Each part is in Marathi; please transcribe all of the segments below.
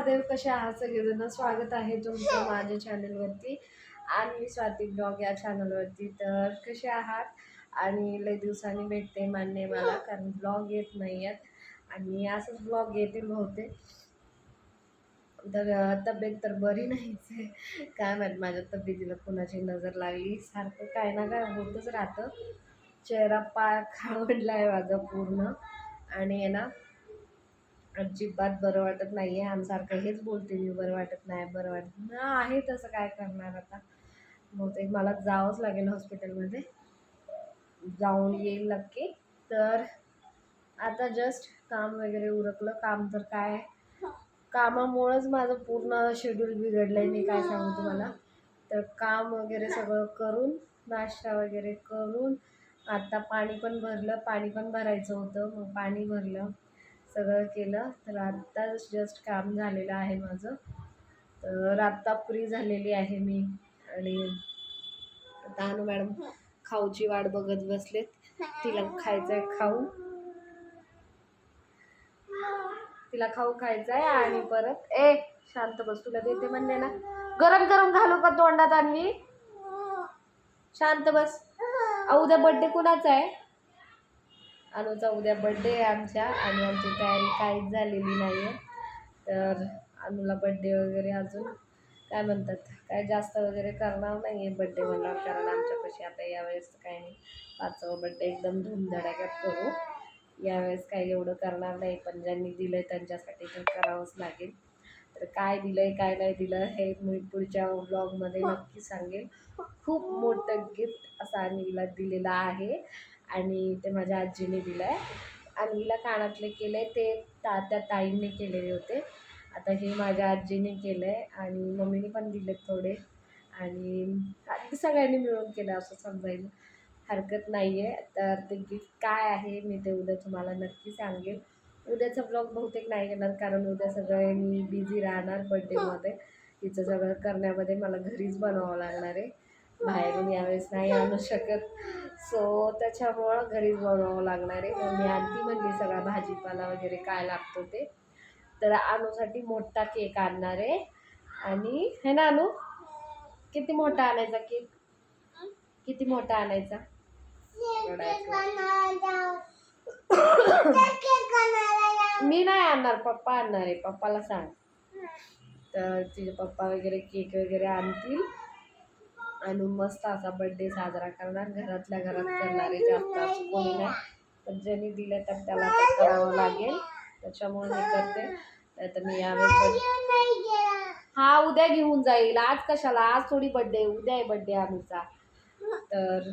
महादेव कसे आहात? सगळेजण स्वागत आहे तुमचं माझ्या चॅनलवरती आणि मी स्वाती ब्लॉग या चॅनलवरती तर कसे आहात? आणि लय दिवसांनी भेटते मान्य मला कारण ब्लॉग येत नाही आहेत आणि असंच ब्लॉग येतील बहुतेक. तर तब्येत तर बरी नाहीच आहे. काय माहीत माझ्या तब्येतीला कुणाची नजर लागली. सारखं काय ना काय होतच राहतं. चेहरा पाय खावडला आहे माझा पूर्ण. आणि आहे ना अजिबात बरं वाटत नाही आहे आमसारखं हेच बोलते मी बरं वाटत नाही बरं वाटत ना आहे तसं काय करणार आता? बहुतेक मला जावंच लागेल हॉस्पिटलमध्ये. जाऊन येईल नक्की. तर आता जस्ट काम वगैरे उरकलं. काम तर काय? कामामुळंच माझं पूर्ण शेड्यूल बिघडलं आहे मी काय सांगू तुम्हाला. तर काम वगैरे सगळं करून नाश्ता वगैरे करून आता पाणी पण भरलं. पाणी पण भरायचं होतं. मग पाणी भरलं. सगळं केलं. तर आत्ताच जस्ट काम झालेलं आहे माझं. तर आत्ता फ्री झालेली आहे मी. आणि आता मॅडम खाऊची वाट बघत बसलेत. तिला खायचं आहे खाऊ तिला खाऊ खायचं आहे आणि परत ए शांत बस तुला देते म्हणले ना. गरम गरम घालू का तोंडात आणली? शांत बस. उद्या बड्डे कुणाचा आहे? अनुचा उद्या बड्डे आहे आमच्या आणि आमची तयारी काहीच झालेली नाही आहे तर अनुला बड्डे वगैरे अजून काय म्हणतात काय जास्त वगैरे करणार नाही आहे बड्डे म्हणणार कारण आमच्यापाशी आता यावेळेस काही नाही. पाचवा बड्डे एकदम धूमधडाक्यात करू. यावेळेस काही एवढं करणार नाही पण ज्यांनी दिलं आहे त्यांच्यासाठी तर करावंच लागेल. तर काय दिलं आहे काय नाही दिलं हे मी पुढच्या ब्लॉगमध्ये नक्की सांगेल. खूप मोठं गिफ्ट असं अन्वीला दिलेलं आहे. आणि ते माझ्या आजीने दिलं आहे अन्वीला कानातले केले ते ता त्या ताईंनी केलेले होते. आता हे माझ्या आजीने केलं आहे आणि मम्मीने पण दिले थोडे. आणि सगळ्यांनी मिळून केलं असं समजायला. हरकत नाही आहे तर ते गिफ्ट काय आहे मी ते उद्या तुम्हाला नक्की सांगेल उद्याचा ब्लॉग बहुतेक नाही येणार कारण उद्या सगळं मी बिझी राहणार बड्डेमध्ये तिचं सगळं करण्यामध्ये मला घरीच बनवावं लागणार आहे. बाहेरून यावेळेस नाही आणू शकत. सो त्याच्यामुळं घरीच बनवावं लागणार आहे. मग मी आणती म्हणली सगळा भाजीपाला वगैरे काय लागतो ते. तर अनुसाठी मोठा केक आणणार आहे. आणि है ना अनु किती मोठा आणायचा केक? किती मोठा आणायचा? मी नाही आणणार पप्पा आणणार आहे. पप्पाला सांग. तर तिचे पप्पा वगैरे केक वगैरे आणतील. आणि मस्त असा बड्डे साजरा करणार. घरातल्या घरात करणारे जास्त असं कोणी नाही. पण ज्यांनी दिलं तर त्याला करावं लागेल. त्याच्यामुळे मी करते. नाहीतर मी यावेळेस हा उद्या घेऊन जाईल. आज कशाला? आज थोडी बड्डे उद्या आहे बड्डे आमचा. तर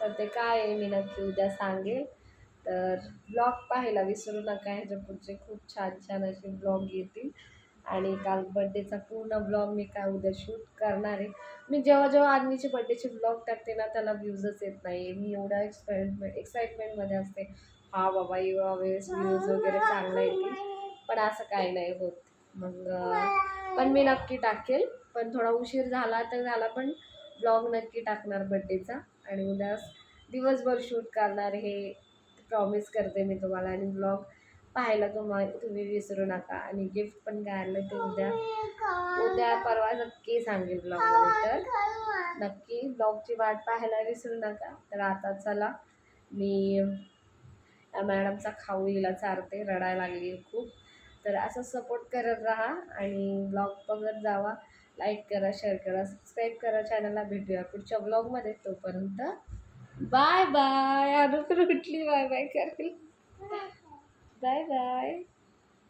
तर ते काय आहे मी नक्की उद्या सांगेल. तर ब्लॉग पाहायला विसरू नका. ह्याच्या पुढचे खूप छान छान असे ब्लॉग येतील. आणि काल बड्डेचा पूर्ण ब्लॉग मी काय उद्या शूट करणार आहे. मी जेव्हा जेव्हा आदमीचे बड्डेचे ब्लॉग टाकते ना त्याला व्ह्यूजच येत नाही. मी एवढा एक्साइटमेंट एक्साइटमेंटमध्ये असते. हा बाबा एवढा वेळेस व्ह्यूज वगैरे चांगला येतील पण असं काही नाही होत. मग पण मी नक्की टाकेल. पण थोडा उशीर झाला तर झाला पण ब्लॉग नक्की टाकणार बड्डेचा आणि उद्या दिवसभर शूट करणार हे प्रॉमिस करते मी तुम्हाला. आणि ब्लॉग पाहायला तुम्हा तुम्ही विसरू नका. आणि गिफ्ट पण काय आणलं ते उद्या उद्या परवा नक्की सांगेल ब्लॉगमध्ये तर. नक्की ब्लॉगची वाट पाहायला विसरू नका. तर आता चला मी या मॅडमचा खाऊ हिला चारते रडायला लागली खूप. तर असं सपोर्ट करत राहा आणि ब्लॉग बघत जावा. लाईक करा शेअर करा सबस्क्राईब करा चॅनलला भेटूया पुढच्या ब्लॉगमध्ये तोपर्यंत बाय बाय अनुकर उठली बाय बाय करेल. Bye bye